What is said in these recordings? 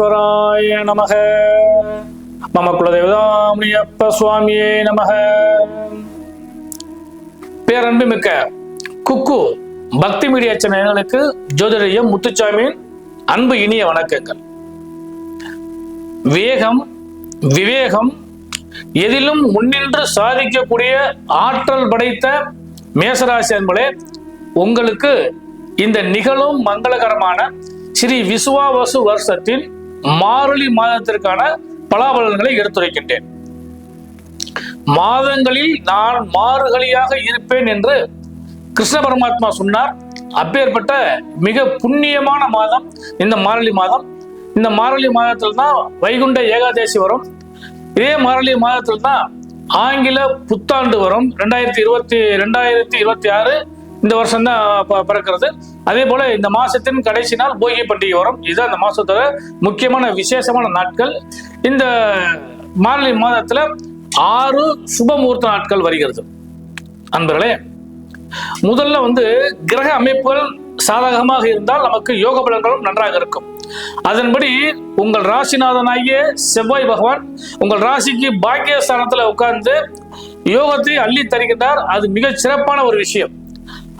விக்னேஸ்வராய நமக. மம குலதேவதாமணியப்ப சுவாமியே நமக. பேரன்பு மிக்க குக்கு பக்தி மீடியா சேனல்களுக்கு ஜோதிடம் முத்துச்சாமியின் அன்பு இனிய வணக்கங்கள். வேகம் விவேகம் எதிலும் முன்னின்று சாதிக்கக்கூடிய ஆற்றல் படைத்த மேசராசி அன்பளே உங்களுக்கு இந்த நிகழும் மங்களகரமான ஸ்ரீ விசுவாவசு வருஷத்தின் மார்கழி மாதத்திற்கான பலாபலன்களை எடுத்துரைக்கின்றேன். மாதங்களில் நான் மாறுகளியாக இருப்பேன் என்று கிருஷ்ண பரமாத்மா சொன்னார். அப்பேற்பட்ட மிக புண்ணியமான மாதம் இந்த மாரளி மாதம். இந்த மாரளி மாதத்தில் தான் வைகுண்ட ஏகாதேசி வரும். இதே மாரளி மாதத்தில் தான் ஆங்கில புத்தாண்டு வரும். ரெண்டாயிரத்தி இருபத்தி ரெண்டாயிரத்தி இருபத்தி ஆறு இந்த வருஷம் தான் பிறக்கிறது. அதே போல இந்த மாசத்தின் கடைசி நாள் போகி பண்டிகை வரும். இதுதான் இந்த மாசத்தோட முக்கியமான விசேஷமான நாட்கள். இந்த மார்கழி மாதத்துல ஆறு சுபமுகூர்த்த நாட்கள் வருகிறது. அன்பர்களே முதல்ல வந்து கிரக அமைப்புகள் சாதகமாக இருந்தால் நமக்கு யோக பலன்களும் நன்றாக இருக்கும். அதன்படி உங்கள் ராசிநாதனாகிய செவ்வாய் பகவான் உங்கள் ராசிக்கு பாக்கியஸ்தானத்துல உட்கார்ந்து யோகத்தை அள்ளி தருகின்றார். அது மிக சிறப்பான ஒரு விஷயம்.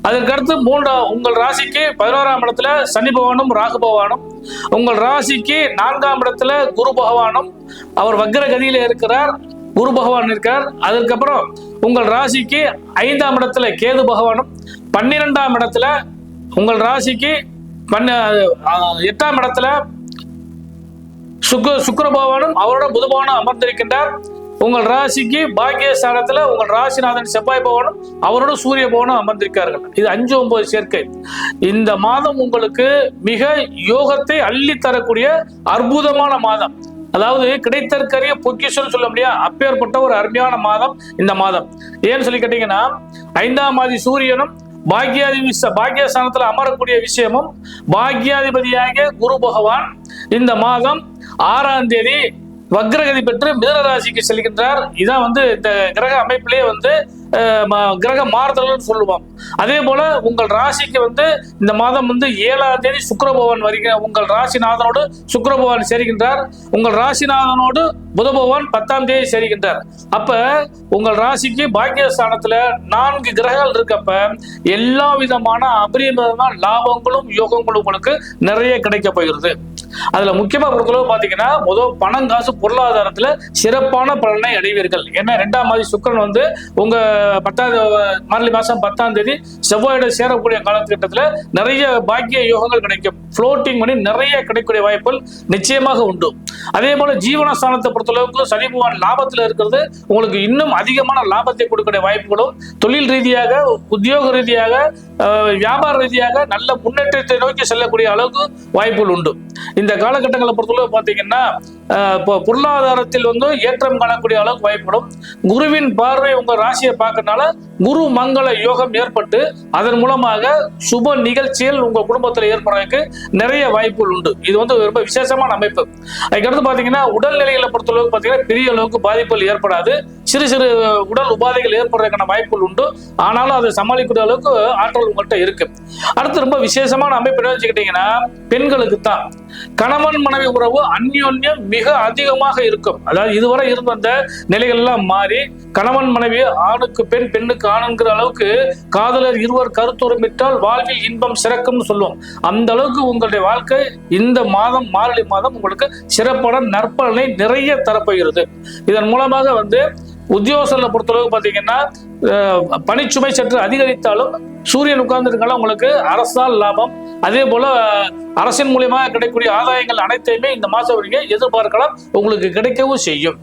அதற்கடுத்து மூன்றாம் உங்கள் ராசிக்கு பதினோராம் இடத்துல சனி பகவானும் ராகு பகவானும் உங்கள் ராசிக்கு நான்காம் இடத்துல குரு பகவானும் அவர் வக்ர கதியில இருக்கிறார் குரு பகவான் இருக்கார். அதுக்கப்புறம் உங்கள் ராசிக்கு ஐந்தாம் இடத்துல கேது பகவானும் பன்னிரெண்டாம் இடத்துல உங்கள் ராசிக்கு பன்ன எட்டாம் இடத்துல சுக்கு சுக்கர பகவானும் அவரோட புத பகவானும் அமர்ந்திருக்கின்றார். உங்கள் ராசிக்கு பாக்கியஸ்தானத்துல உங்கள் ராசிநாதன் செவ்வாய் பவனும் அவரோட சூரிய பவனும் அமர்ந்திருக்கார்கள். இது அஞ்சு ஒன்பது சேர்க்கை. இந்த மாதம் உங்களுக்கு மிக யோகத்தை அள்ளி தரக்கூடிய அற்புதமான மாதம். அதாவது கிடைத்தற்கரிய பொக்கிஷம் சொல்ல முடியா? அப்பேற்பட்ட ஒரு அருமையான மாதம் இந்த மாதம். ஏன்னு சொல்லி கேட்டீங்கன்னா ஐந்தாம் மாதி சூரியனும் பாக்யாதி விச- அமரக்கூடிய விஷயமும் பாக்யாதிபதியாக குரு பகவான் இந்த மாதம் ஆறாம் தேதி வக்ரகதி பெற்று மிதன ராசிக்கு செல்கின்றார். இதான் வந்து இந்த கிரக அமைப்பிலே வந்து கிரக மாறுதல்னு சொல்லுவோம் அதே போல உங்கள் ராசிக்கு வந்து இந்த மாதம் வந்து ஏழாம் தேதி சுக்கிர வருகிற உங்கள் ராசிநாதனோடு சுக்ரபவன் பகவான் சேர்கின்றார். உங்கள் ராசிநாதனோடு புதபவன் பத்தாம் தேதி சேர்கின்றார். அப்ப உங்கள் ராசிக்கு பாக்கியஸ்தானத்துல நான்கு கிரகங்கள் இருக்கப்ப எல்லா விதமான அபரிமிதமான லாபங்களும் யோகங்களும் உங்களுக்கு நிறைய கிடைக்க போகிறது. அதுல முக்கியமா பொறுத்தளவு பாத்தீங்கன்னா முதல் பணம் காசு பொருளாதாரத்துல சிறப்பான பலனை அடைவீர்கள். ஏன்னா ரெண்டாம் மாதிரி சுக்கிரன் வந்து உங்க பத்தாம் மார்லி மாசம் பத்தாம் தேதி செவ்வாயோட சேரக்கூடிய காலகட்டத்துல நிறைய பாக்கிய யோகங்கள் கிடைக்கும். ஃப்ளோட்டிங் பண்ணி நிறைய கிடைக்கக்கூடிய வாய்ப்புகள் நிச்சயமாக உண்டு. அதே போல ஜீவனஸ்தானத்தை பொறுத்தளவுக்கு சனி பகவான் லாபத்தில் இருக்கிறது. உங்களுக்கு இன்னும் அதிகமான லாபத்தை கொடுக்கக்கூடிய வாய்ப்புகளும் தொழில் ரீதியாக உத்தியோக ரீதியாக வியாபார ரீதியாக நல்ல முன்னேற்றத்தை நோக்கி செல்லக்கூடிய அளவுக்கு வாய்ப்புகள் உண்டு. இந்த காலகட்டங்களை பொறுத்தளவு பார்த்தீங்கன்னா இப்போ பொருளாதாரத்தில் வந்து ஏற்றம் காணக்கூடிய அளவுக்கு வாய்ப்படும் குருவின் பார்வை உங்க ராசியை பார்க்கறதுனால குரு மங்கள யோகம் ஏற்பட்டு அதன் மூலமாக சுப நிகழ்ச்சிகள் உங்க குடும்பத்தில் ஏற்படுறதுக்கு நிறைய வாய்ப்புகள் உண்டு. இது வந்து ரொம்ப விசேஷமான அமைப்பு. அதுக்கடுத்து பாத்தீங்கன்னா உடல்நிலைகளை பொறுத்தளவுக்கு பாத்தீங்கன்னா பெரிய அளவுக்கு பாதிப்புகள் ஏற்படாது. சிறு சிறு உடல் உபாதைகள் ஏற்படுறதுக்கான வாய்ப்புகள் உண்டு. ஆனாலும் அதை சமாளிக்கக்கூடிய அளவுக்கு ஆற்றல் உங்கள்கிட்ட இருக்கு. அடுத்து ரொம்ப விசேஷமான அமைப்பு என்ன வச்சுக்கிட்டீங்கன்னா பெண்களுக்கு தான் கணவன் மனைவி உறவு அந்யோன்யம் மிக அதிகமாக இருக்கும். அதாவது இதுவரை இருந்து வந்த நிலைகள்லாம் மாறி கணவன் மனைவி ஆணுக்கு பெண் பெண்ணுக்கு ஆணுங்கிற அளவுக்கு காதலர் இருவர் கருத்துரமிட்டால் வாழ்வில் இன்பம் சிறக்கும்னு சொல்லுவோம். அந்த அளவுக்கு உங்களுடைய வாழ்க்கை இந்த மாதம் மார்கழி மாதம் உங்களுக்கு சிறப்பான நற்பலனை நிறைய தரப்போகிறது. இதன் மூலமாக வந்து உத்தியோகத்தில் பொறுத்தளவுக்கு பார்த்தீங்கன்னா அஹ், பணிச்சுமை சற்று அதிகரித்தாலும் சூரியன் உட்கார்ந்துருக்கனால உங்களுக்கு அரசால் லாபம். அதே போல அரசின் மூலியமாக கிடைக்கக்கூடிய ஆதாயங்கள் அனைத்தையுமே இந்த மாசம் நீங்க எதிர்பார்க்கலாம் உங்களுக்கு கிடைக்கவும் செய்யும்.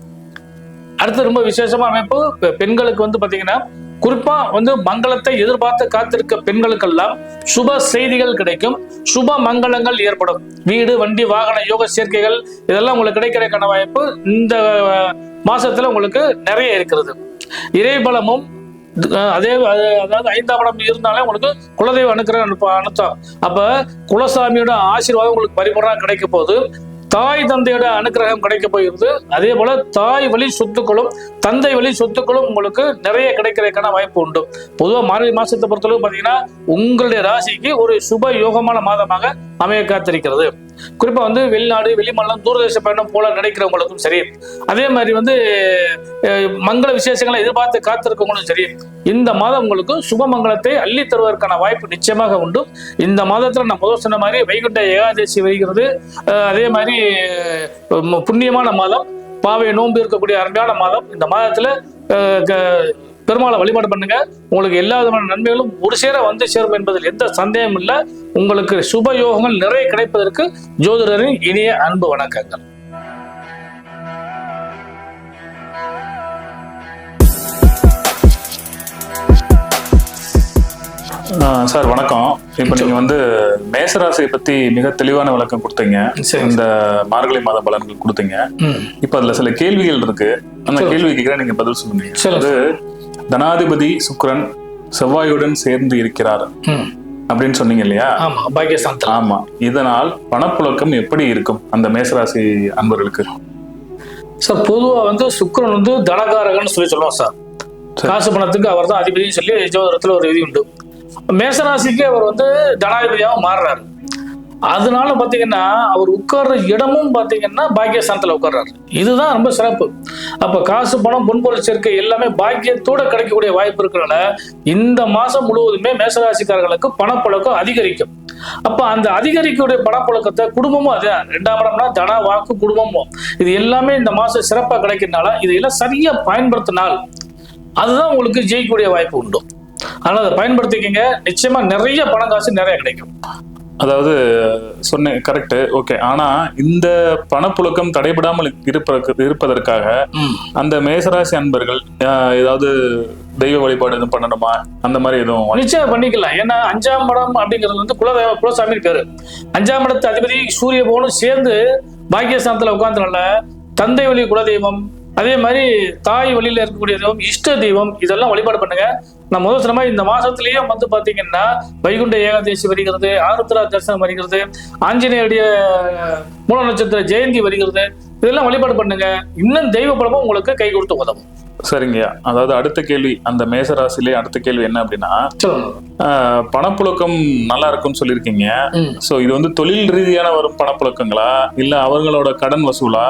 அடுத்து ரொம்ப விசேஷமான அமைப்பு பெண்களுக்கு வந்து பாத்தீங்கன்னா குறிப்பா வந்து மங்களத்தை எதிர்பார்த்து காத்திருக்க பெண்களுக்கெல்லாம் சுப செய்திகள் கிடைக்கும். சுப மங்களங்கள் ஏற்படும். வீடு வண்டி வாகன யோக சேர்க்கைகள் இதெல்லாம் உங்களுக்கு கிடைக்கிறதுக்கான வாய்ப்பு இந்த மாசத்துல உங்களுக்கு நிறைய இருக்கிறது. இறைபலமும் அதே அதாவது ஐந்தாம் இடம் இருந்தாலே உங்களுக்கு குலதெய்வ அனுக்கிற அனுப்ப அனுத்தம் அப்ப குலசாமியோட ஆசீர்வாதம் உங்களுக்கு பரிபூர்ணம் கிடைக்க போகுது. தாய் தந்தையோட அனுக்கிரகம் கிடைக்க போகிறது. அதே போல தாய் வழி சொத்துக்களும் தந்தை வழி சொத்துக்களும் உங்களுக்கு நிறைய கிடைக்கிறதுக்கான வாய்ப்பு உண்டு. பொதுவா மார்கழி மாசத்தை பொறுத்தளவு பாத்தீங்கன்னா உங்களுடைய ராசிக்கு ஒரு சுப யோகமான மாதமாக அமைய காத்திருக்கிறது. குறிப்பா வந்து வெளிநாடு வெளிமாநிலம் தூரதேச பயணம் போல நினைக்கிறவங்களுக்கும் சரி. அதே மாதிரி வந்து மங்கள விசேஷங்களை எதிர்பார்த்து காத்திருக்கவங்களும் சரி இந்த மாதம் உங்களுக்கு சுபமங்கலத்தை அள்ளி தருவதற்கான வாய்ப்பு நிச்சயமாக உண்டு. இந்த மாதத்துல நான் முதல் சொன்ன மாதிரி வைகுண்ட ஏகாதசி வருகிறது. அஹ், அதே மாதிரி புண்ணியமான மாதம் பாவை நோன்பு இருக்கக்கூடிய அருமையான மாதம். இந்த மாதத்துல அஹ், பெருமாளை வழிபாடு பண்ணுங்க. உங்களுக்கு எல்லா விதமான நன்மைகளும் ஒரு சேர வந்து சேரும் என்பதில் எந்த சந்தேகமும் இல்லை. உங்களுக்கு சுப யோகங்கள் நிறைய கிடைப்பதற்கு ஜோதிடரின் இனிய அன்பு வணக்கங்கள். சார் வணக்கம். இப்போ நீங்க வந்து மேசராசியை பத்தி மிக தெளிவான விளக்கம் கொடுத்தீங்க. இந்த மார்கழி மாத பலன்கள் கொடுத்தீங்க. இப்போ அதுல சில கேள்விகள் இருக்கு. அந்த கேள்வி கேட்கிறேன் நீங்க பதில் சொல்லுங்க. சொல்லுங்க. அது தனாதிபதி சுக்கிரன் செவ்வாயுடன் சேர்ந்து இருக்கிறார். அப்படின்னு சொன்னீங்க இல்லையா? ஆமா பாக்கியஸ்தானத்தில். ஆமா. இதனால் பணப்புழக்கம் எப்படி இருக்கும் அந்த மேசராசி அன்பர்களுக்கு? சார் பொதுவா வந்து சுக்கிரன் வந்து தனகாரகன்னு சொல்லி சொல்லுவோம் சார் சரி. காசு பணத்துக்கு அவர் தான் அதிபதினு சொல்லி ஜோதிடத்துல ஒரு விதி உண்டு. மேசராசிக்கு அவர் வந்து தனாதிபதியாகவும் மாறுறாரு. அதனால பார்த்தீங்கன்னா அவர் உட்கார்ற இடமும் பார்த்தீங்கன்னா பாக்கியஸ்தானத்தில் உட்கார்றாரு. இதுதான் ரொம்ப சிறப்பு. அப்போ காசு பணம் பொன்பொருள் சேர்க்கை எல்லாமே பாக்கியத்தோட கிடைக்கக்கூடிய வாய்ப்பு இருக்கிறனால இந்த மாசம் முழுவதுமே மேசராசிக்காரர்களுக்கு பணப்பழக்கம் அதிகரிக்கும். அப்போ அந்த அதிகரிக்கக்கூடிய பணப்பழக்கத்தை குடும்பமும் அது ரெண்டாம் இடம்னா தன வாக்கு குடும்பமும் இது எல்லாமே இந்த மாசம் சிறப்பாக கிடைக்கிறதுனால இதையெல்லாம் சரியா பயன்படுத்தினால் அதுதான் உங்களுக்கு ஜெயிக்கக்கூடிய வாய்ப்பு உண்டு. அதனால அதை பயன்படுத்திக்கங்க. நிச்சயமா நிறைய பணம் காசு நிறைய கிடைக்கும். அதாவது சொன்னேன் கரெக்ட் ஓகே ஆனா இந்த பணப்புழக்கம் தடைபடாமல் இருப்பதற்கு இருப்பதற்காக அந்த மேசராசி அன்பர்கள் ஏதாவது தெய்வ வழிபாடு எதுவும் பண்ணணுமா? அந்த மாதிரி எதுவும் நிச்சயம் பண்ணிக்கலாம். ஏன்னா அஞ்சாம் இடம் அப்படிங்கிறது வந்து குலதெய்வ குலசாமி பேரு. அஞ்சாம் இடத்து அதிபதி சூரிய பவனும் சேர்ந்து பாக்கியஸ்தானத்துல உட்கார்ந்தனால தந்தை வழி குலதெய்வம் அதே மாதிரி தாய் வழியில் இருக்கக்கூடிய தெய்வம் இஷ்ட தெய்வம் இதெல்லாம் வழிபாடு பண்ணுங்க. நான் முதல் சொன்ன மாதிரி இந்த மாசத்துலயே வந்து பாத்தீங்கன்னா வைகுண்ட ஏகாதசி வருகிறது ஆருத்ரா தரிசனம் வருகிறது ஆஞ்சநேயருடைய மூல நட்சத்திர ஜெயந்தி வருகிறது. இதெல்லாம் வழிபாடு பண்ணுங்க. இன்னும் தெய்வ பலமும் உங்களுக்கு கை கொடுத்து உதவும். சரிங்கய்யா. அதாவது அடுத்த கேள்வி அந்த மேசராசிலே அடுத்த கேள்வி என்ன அப்படின்னா பணப்புழக்கம் நல்லா இருக்கும்னு சொல்லியிருக்கீங்க. சோ இது வந்து தொழில் ரீதியான வரும் பணப்புழக்கங்களா? இல்ல அவங்களோட கடன் வசூலா?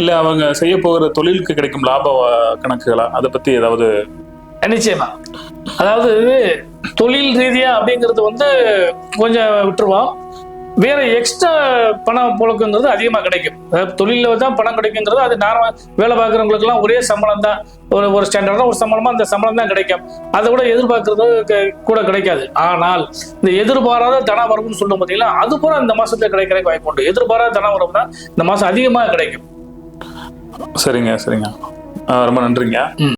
இல்ல அவங்க செய்ய போகிற தொழிலுக்கு கிடைக்கும் லாப கணக்குகளா? அதை பத்தி ஏதாவது நிச்சயமா. அதாவது தொழில் ரீதியா அப்படிங்கிறது வந்து கொஞ்சம் விட்டுருவோம். வேற எக்ஸ்ட்ரா பணம் புழக்கங்கிறது அதிகமாக கிடைக்கும். அதாவது தொழிலில் தான் பணம் கிடைக்குங்கிறது அது நார்மல் வேலை பார்க்குறவங்களுக்குலாம் ஒரே சம்பளம் தான். ஒரு ஒரு ஸ்டாண்டர்டாக ஒரு சம்பளமா அந்த சம்பளம் தான் கிடைக்கும். அதை விட எதிர்பார்க்கறது கூட கிடைக்காது. ஆனால் இந்த எதிர்பாராத தன வரவுன்னு சொல்லும் பார்த்தீங்களா அது பூரா இந்த மாசத்துல கிடைக்கிற வாய்ப்பு உண்டு. எதிர்பாராத தன வரவு தான் இந்த மாசம் அதிகமாக கிடைக்கும். சரிங்க சரிங்க. ரொம்ப நன்றிங்க.